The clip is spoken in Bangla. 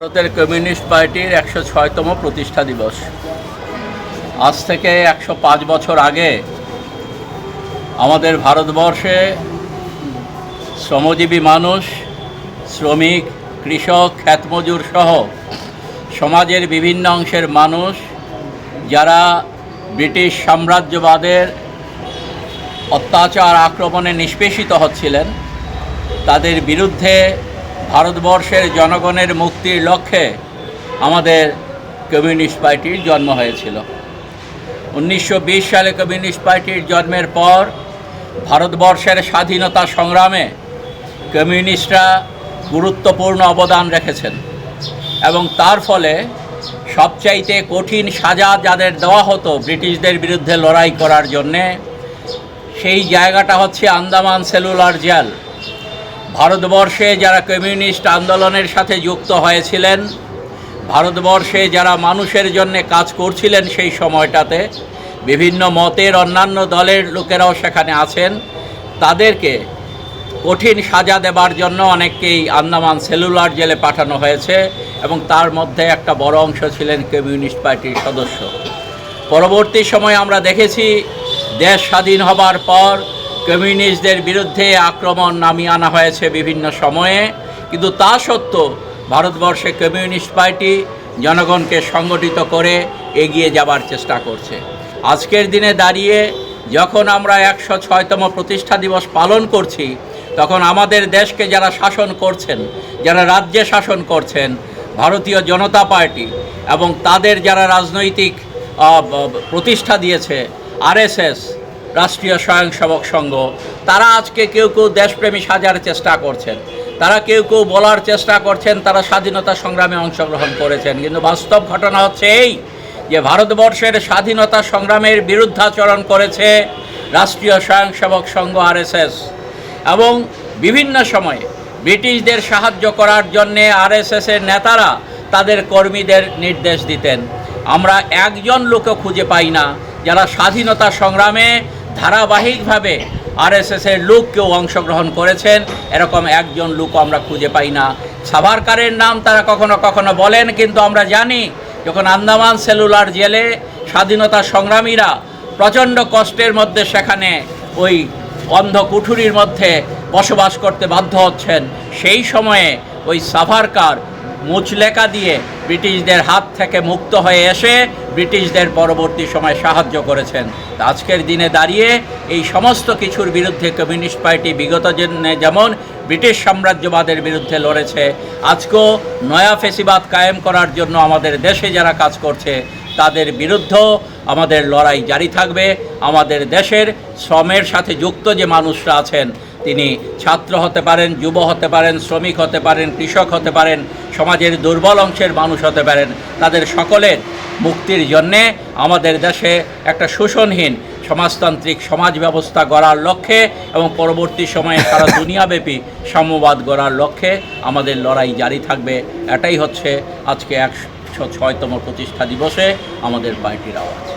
ভারতের কমিউনিস্ট পার্টির একশো ছয়তম প্রতিষ্ঠা দিবস। আজ থেকে একশো পাঁচ বছর আগে আমাদের ভারতবর্ষে শ্রমজীবী মানুষ, শ্রমিক, কৃষক, খ্যাতমজুর সহ সমাজের বিভিন্ন অংশের মানুষ, যারা ব্রিটিশ সাম্রাজ্যবাদের অত্যাচার আক্রমণে নিষ্পেষিত হচ্ছিলেন, তাদের বিরুদ্ধে ভারতবর্ষের জনগণের মুক্তির লক্ষ্যে আমাদের কমিউনিস্ট পার্টির জন্ম হয়েছিল। উনিশশো বিশ সালে কমিউনিস্ট পার্টির জন্মের পর ভারতবর্ষের স্বাধীনতা সংগ্রামে কমিউনিস্টরা গুরুত্বপূর্ণ অবদান রেখেছেন এবং তার ফলে সবচাইতে কঠিন সাজা যাদের দেওয়া হতো ব্রিটিশদের বিরুদ্ধে লড়াই করার জন্যে, সেই জায়গাটা হচ্ছে আন্দামান সেলুলার জেল। ভারতবর্ষে যারা কমিউনিস্ট আন্দোলনের সাথে যুক্ত হয়েছিলেন, ভারতবর্ষে যারা মানুষের জন্য কাজ করছিলেন সেই সময়টাতে, বিভিন্ন মতের অন্যান্য দলের লোকেরাও সেখানে আছেন। তাদেরকে কঠিন সাজা দেবার জন্য অনেককেই আন্দামান সেলুলার জেলে পাঠানো হয়েছে এবং তার মধ্যে একটা বড় অংশ ছিলেন কমিউনিস্ট পার্টির সদস্য। পরবর্তী সময়ে আমরা দেখেছি, দেশ স্বাধীন হবার পর কমিউনিস্টদের বিরুদ্ধে আক্রমণ নামিয়ে আনা হয়েছে বিভিন্ন সময়ে। কিন্তু তা সত্ত্বেও ভারতবর্ষে কমিউনিস্ট পার্টি জনগণকে সংগঠিত করে এগিয়ে যাবার চেষ্টা করছে। আজকের দিনে দাঁড়িয়ে যখন আমরা একশো ছয়তম প্রতিষ্ঠা দিবস পালন করছি, তখন আমাদের দেশকে যারা শাসন করছেন, যারা রাজ্যে শাসন করছেন, ভারতীয় জনতা পার্টি এবং তাদের যারা রাজনৈতিক প্রতিষ্ঠা দিয়েছে, আরএসএস রাষ্ট্রীয় স্বয়ংসেবক সংঘ। তারা আজকে কেউ কেউ দেশপ্রেমী সাজার চেষ্টা করছেন। তারা কেউ কেউ বলার চেষ্টা করছেন, তারা স্বাধীনতা সংগ্রামে অংশগ্রহণ করেছেন। কিন্তু বাস্তব ঘটনা হচ্ছে এই যে ভারতবর্ষের স্বাধীনতা সংগ্রামের বিরুদ্ধাচরণ করেছে রাষ্ট্রীয় স্বয়ংসেবক সংঘ আরএসএস। এবং বিভিন্ন সময়ে ব্রিটিশদের সাহায্য করার জন্যে আরএসএসের নেতারা তাদের কর্মীদের নির্দেশ দিতেন। আমরা একজন লোকও খুঁজে পাই না যারা স্বাধীনতা সংগ্রামে ধারাবাহিকভাবে আরএসএসের লোক কেউ অংশগ্রহণ করেছেন। এরকম একজন লোক আমরা খুঁজে পাই না। সাভারকারের নাম তারা কখনো কখনো বলেন, কিন্তু আমরা জানি যখন আন্দামান সেলুলার জেলে স্বাধীনতা সংগ্রামীরা প্রচণ্ড কষ্টের মধ্যে সেখানে ওই অন্ধ কুঠুরির মধ্যে বসবাস করতে বাধ্য হচ্ছেন, সেই সময়ে ওই সাভারকার মুচলেকা দিয়ে ব্রিটিশদের হাত থেকে মুক্ত হয়ে এসে ব্রিটিশদের পরবর্তী সময় সাহায্য করেছেন। আজকের দিনে দাঁড়িয়ে এই সমস্ত কিছুর বিরুদ্ধে কমিউনিস্ট পার্টি বিগত যেমন ব্রিটিশ সাম্রাজ্যবাদের বিরুদ্ধে লড়েছে, আজকেও নয়া ফেসিবাদ কায়েম করার জন্য আমাদের দেশে যারা কাজ করছে, তাদের বিরুদ্ধেও আমাদের লড়াই জারি থাকবে। আমাদের দেশের শ্রমের সাথে যুক্ত যে মানুষরা আছেন, তিনি ছাত্র হতে পারেন, যুব হতে পারেন, শ্রমিক হতে পারেন, কৃষক হতে পারেন সমাজের দুর্বল অংশের মানুষ হতে পারেন। তাদের সকলের মুক্তির জন্যে আমাদের দেশে একটা শোষণহীন সমাজতান্ত্রিক সমাজ ব্যবস্থা গড়ার লক্ষ্যে এবং পরবর্তী সময়ে সারা দুনিয়াব্যাপী সাম্যবাদ গড়ার লক্ষ্যে আমাদের লড়াই জারি থাকবে। এটাই হচ্ছে আজকে একশো ছয়তম প্রতিষ্ঠা দিবসে আমাদের পার্টির আওয়াজ।